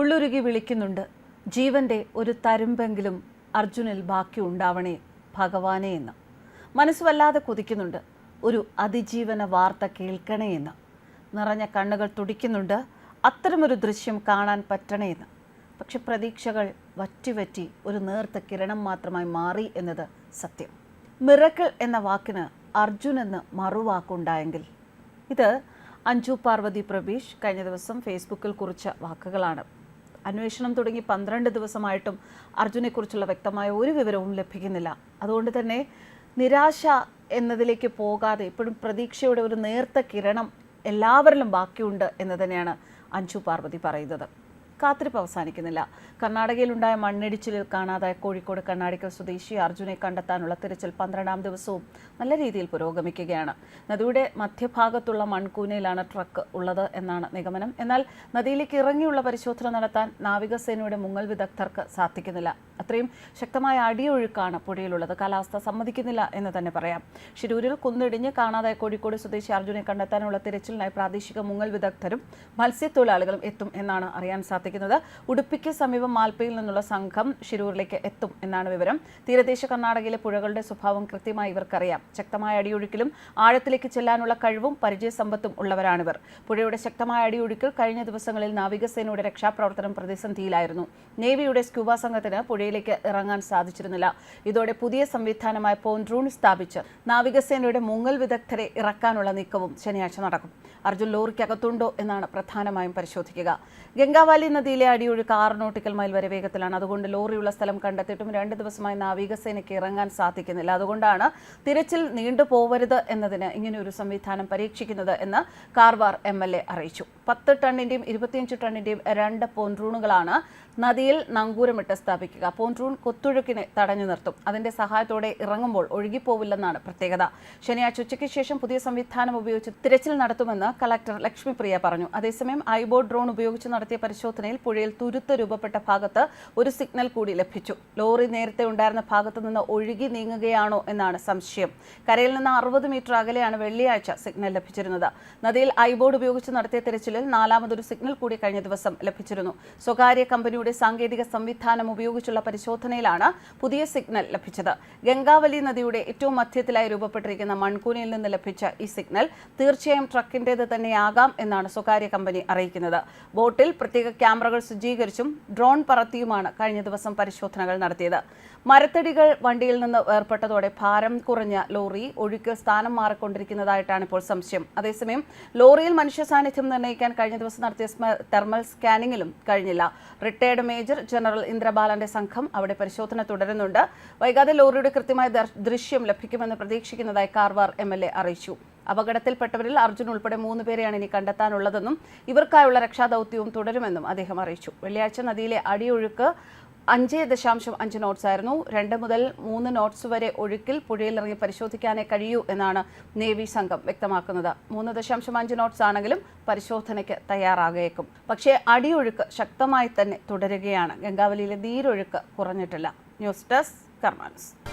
ഉള്ളുരുകി വിളിക്കുന്നുണ്ട്. ജീവന്റെ ഒരു തരുമ്പെങ്കിലും അർജുനിൽ ബാക്കി ഉണ്ടാവണേ ഭഗവാനെ എന്ന്. മനസ്സ് വല്ലാതെ കുതിക്കുന്നുണ്ട്. ഒരു അതിജീവന വാർത്ത കേൾക്കണേ എന്ന്. നിറഞ്ഞ കണ്ണുകൾ തുടിക്കുന്നുണ്ട്. അത്തരമൊരു ദൃശ്യം കാണാൻ പറ്റണേ എന്ന്. പക്ഷെ പ്രതീക്ഷകൾ വറ്റിവറ്റി ഒരു നേർത്ത കിരണം മാത്രമായി മാറി എന്നത് സത്യം. മിറക്കിൾ എന്ന വാക്കിന് അർജുൻ എന്ന് മറുവാക്കുണ്ടായെങ്കിൽ. ഇത് അഞ്ജു പാർവതി പ്രബീഷ് കഴിഞ്ഞ ദിവസം ഫേസ്ബുക്കിൽ കുറിച്ച വാക്കുകളാണ്. അന്വേഷണം തുടങ്ങി പന്ത്രണ്ട് ദിവസമായിട്ടും അർജുനെക്കുറിച്ചുള്ള വ്യക്തമായ ഒരു വിവരവും ലഭിക്കുന്നില്ല. അതുകൊണ്ട് തന്നെ നിരാശ എന്നതിലേക്ക് പോകാതെ ഇപ്പോഴും പ്രതീക്ഷയുടെ ഒരു നേർത്ത കിരണം എല്ലാവരിലും ബാക്കിയുണ്ട് എന്ന് തന്നെയാണ് അഞ്ജു പാർവതി പറയുന്നത്. കാത്തിരിപ്പ് അവസാനിക്കുന്നില്ല. കർണാടകയിലുണ്ടായ മണ്ണിടിച്ചിലിൽ കാണാതായ കോഴിക്കോട് കണ്ണാടിക്കൽ സ്വദേശി അർജുനെ കണ്ടെത്താനുള്ള തിരച്ചിൽ പന്ത്രണ്ടാം ദിവസവും നല്ല രീതിയിൽ പുരോഗമിക്കുകയാണ്. നദിയുടെ മധ്യഭാഗത്തുള്ള മൺകൂനയിലാണ് ട്രക്ക് ഉള്ളത് എന്നാണ് നിഗമനം. എന്നാൽ നദിയിലേക്ക് ഇറങ്ങിയുള്ള പരിശോധന നടത്താൻ നാവികസേനയുടെ മുങ്ങൽ വിദഗ്ധർക്ക് സാധിക്കുന്നില്ല. അത്രയും ശക്തമായ അടിയൊഴുക്കാണ് പുഴയിലുള്ളത്. കാലാവസ്ഥ സമ്മതിക്കുന്നില്ല എന്ന് തന്നെ പറയാം. ഷിരൂരിൽ കുന്നിടിഞ്ഞ് കാണാതായ കോഴിക്കോട് സ്വദേശി അർജുനെ കണ്ടെത്താനുള്ള തിരച്ചിലിനായി പ്രാദേശിക മുങ്ങൽ വിദഗ്ധരും മത്സ്യത്തൊഴിലാളികളും എത്തും എന്നാണ് അറിയാൻ സാധിക്കുന്നത്. ഉടുപ്പിക്ക് സമീപം മാൽപ്പയിൽ നിന്നുള്ള സംഘം ശിരൂരിലേക്ക് എത്തും എന്നാണ് വിവരം. തീരദേശ കർണാടകയിലെ പുഴകളുടെ സ്വഭാവം കൃത്യമായി ഇവർക്കറിയാം. ശക്തമായ അടിയൊഴുക്കിലും ആഴത്തിലേക്ക് ചെല്ലാനുള്ള കഴിവും പരിചയസമ്പത്തും ഉള്ളവരാണിവർ. പുഴയുടെ ശക്തമായ അടിയൊഴുക്കിൽ കഴിഞ്ഞ ദിവസങ്ങളിൽ നാവികസേനയുടെ രക്ഷാപ്രവർത്തനം പ്രതിസന്ധിയിലായിരുന്നു. നേവിയുടെ സ്ക്യൂബ സംഘത്തിന് പുഴയിലേക്ക് ഇറങ്ങാൻ സാധിച്ചിരുന്നില്ല. ഇതോടെ പുതിയ സംവിധാനമായ പോൺട്രൂൺ സ്ഥാപിച്ച് നാവികസേനയുടെ മുങ്ങൽ വിദഗ്ധരെ ഇറക്കാനുള്ള നീക്കവും ശനിയാഴ്ച നടക്കും. അർജുൻ ലോറിക്കകത്തുണ്ടോ എന്നാണ് പ്രധാനമായും പരിശോധിക്കുക. ഗംഗാവാലി നദിയിലെ അടിയൊഴുക്ക് ആറ് നോട്ടിക്കൽ മൈൽ വരെ വേഗത്തിലാണ്. അതുകൊണ്ട് ലോറിയുള്ള സ്ഥലം കണ്ടെത്തിയിട്ടും രണ്ട് ദിവസമായി നാവികസേനയ്ക്ക് ഇറങ്ങാൻ സാധിക്കുന്നില്ല. അതുകൊണ്ടാണ് തിരച്ചിൽ നീണ്ടുപോവരുത് എന്നതിന് ഇങ്ങനെ ഒരു സംവിധാനം പരീക്ഷിക്കുന്നത് എന്ന് കാർവാർ എം എൽ എ അറിയിച്ചു. പത്ത് ടണ്ണിന്റെയും ഇരുപത്തിയഞ്ച് ടണ്ണിന്റെയും രണ്ട് പോൺട്രൂണുകളാണ് നദിയിൽ നങ്കൂരമിട്ട് സ്ഥാപിക്കുക. പോൺട്രൂൺ കൊത്തൊഴുക്കിനെ തടഞ്ഞു നിർത്തും. അതിന്റെ സഹായത്തോടെ ഇറങ്ങുമ്പോൾ ഒഴുകിപ്പോവില്ലെന്നാണ് പ്രത്യേകത. ശനിയാഴ്ച ഉച്ചയ്ക്ക് ശേഷം പുതിയ സംവിധാനം ഉപയോഗിച്ച് തിരച്ചിൽ നടത്തുമെന്ന് കളക്ടർ ലക്ഷ്മിപ്രിയ പറഞ്ഞു. അതേസമയം ഐബോർഡ് ഡ്രോൺ ഉപയോഗിച്ച് നടത്തിയ പരിശോധനയിൽ പുഴയിൽ തുരുത്ത് രൂപപ്പെട്ട ഭാഗത്ത് ഒരു സിഗ്നൽ കൂടി ലഭിച്ചു. ലോറി നേരത്തെ ഉണ്ടായിരുന്ന ഭാഗത്ത് നിന്ന് ഒഴുകി നീങ്ങുകയാണോ എന്നാണ് സംശയം. കരയിൽ നിന്ന് അറുപത് മീറ്റർ അകലെയാണ് വെള്ളിയാഴ്ച സിഗ്നൽ ലഭിച്ചിരുന്നത്. നദിയിൽ ഐബോർഡ് ഉപയോഗിച്ച് നടത്തിയ തിരച്ചിലിൽ നാലാമതൊരു സിഗ്നൽ കൂടി കഴിഞ്ഞ ദിവസം ലഭിച്ചിരുന്നു. സ്വകാര്യ കമ്പനിയുടെ സാങ്കേതിക സംവിധാനം ഉപയോഗിച്ചുള്ള പരിശോധനയിലാണ് പുതിയ സിഗ്നൽ ലഭിച്ചത്. ഗംഗാവലി നദിയുടെ ഏറ്റവും മധ്യത്തിലായി രൂപപ്പെട്ടിരിക്കുന്ന മൺകൂനയിൽ നിന്ന് ലഭിച്ച ഈ സിഗ്നൽ തീർച്ചയായും ട്രക്കിന്റേത് തന്നെയാകാം എന്നാണ് സ്വകാര്യ കമ്പനി അറിയിക്കുന്നത്. ബോട്ടിൽ പ്രത്യേക ക്യാമറകൾ സജ്ജീകരിച്ചും ഡ്രോൺ പറത്തിയുമാണ് കഴിഞ്ഞ ദിവസം പരിശോധനകൾ നടത്തിയത്. മരത്തടികൾ വണ്ടിയിൽ നിന്ന് വേർപെട്ടതോടെ ഭാരം കുറഞ്ഞ ലോറി ഒഴുക്ക് സ്ഥാനം മാറിക്കൊണ്ടിരിക്കുന്നതായിട്ടാണ് ഇപ്പോൾ സംശയം. അതേസമയം ലോറിയിൽ മനുഷ്യ സാന്നിധ്യം നിർണയിക്കാൻ കഴിഞ്ഞ ദിവസം നടത്തിയ തെർമൽ സ്കാനിങ്ങിലും കഴിഞ്ഞില്ല. റിട്ടയർഡ് മേജർ ജനറൽ ഇന്ദ്രബാലന്റെ സംഘം അവിടെ പരിശോധന തുടരുന്നുണ്ട്. വൈകാതെ ലോറിയുടെ കൃത്യമായ ദൃശ്യം ലഭിക്കുമെന്ന് പ്രതീക്ഷിക്കുന്നതായി കാർവാർ എം അറിയിച്ചു. അപകടത്തിൽപ്പെട്ടവരിൽ അർജുൻ ഉൾപ്പെടെ മൂന്ന് പേരെയാണ് ഇനി കണ്ടെത്താനുള്ളതെന്നും ഇവർക്കായുള്ള രക്ഷാദൌത്യവും തുടരുമെന്നും അദ്ദേഹം അറിയിച്ചു. വെള്ളിയാഴ്ച നദിയിലെ അടിയൊഴുക്ക് അഞ്ച് ദശാംശം അഞ്ച് നോട്ട്സ് ആയിരുന്നു. രണ്ട് മുതൽ മൂന്ന് നോട്ട്സ് വരെ ഒഴുക്കിൽ പുഴയിലിറങ്ങി പരിശോധിക്കാനേ കഴിയൂ എന്നാണ് നേവി സംഘം വ്യക്തമാക്കുന്നത്. മൂന്ന് ദശാംശം അഞ്ച് നോട്ട്സ് ആണെങ്കിലും പരിശോധനയ്ക്ക് തയ്യാറാകേക്കും. പക്ഷേ അടിയൊഴുക്ക് ശക്തമായി തന്നെ തുടരുകയാണ്. ഗംഗാവലിയിലെ നീരൊഴുക്ക് കുറഞ്ഞിട്ടില്ല. News desk കർമാനസ്.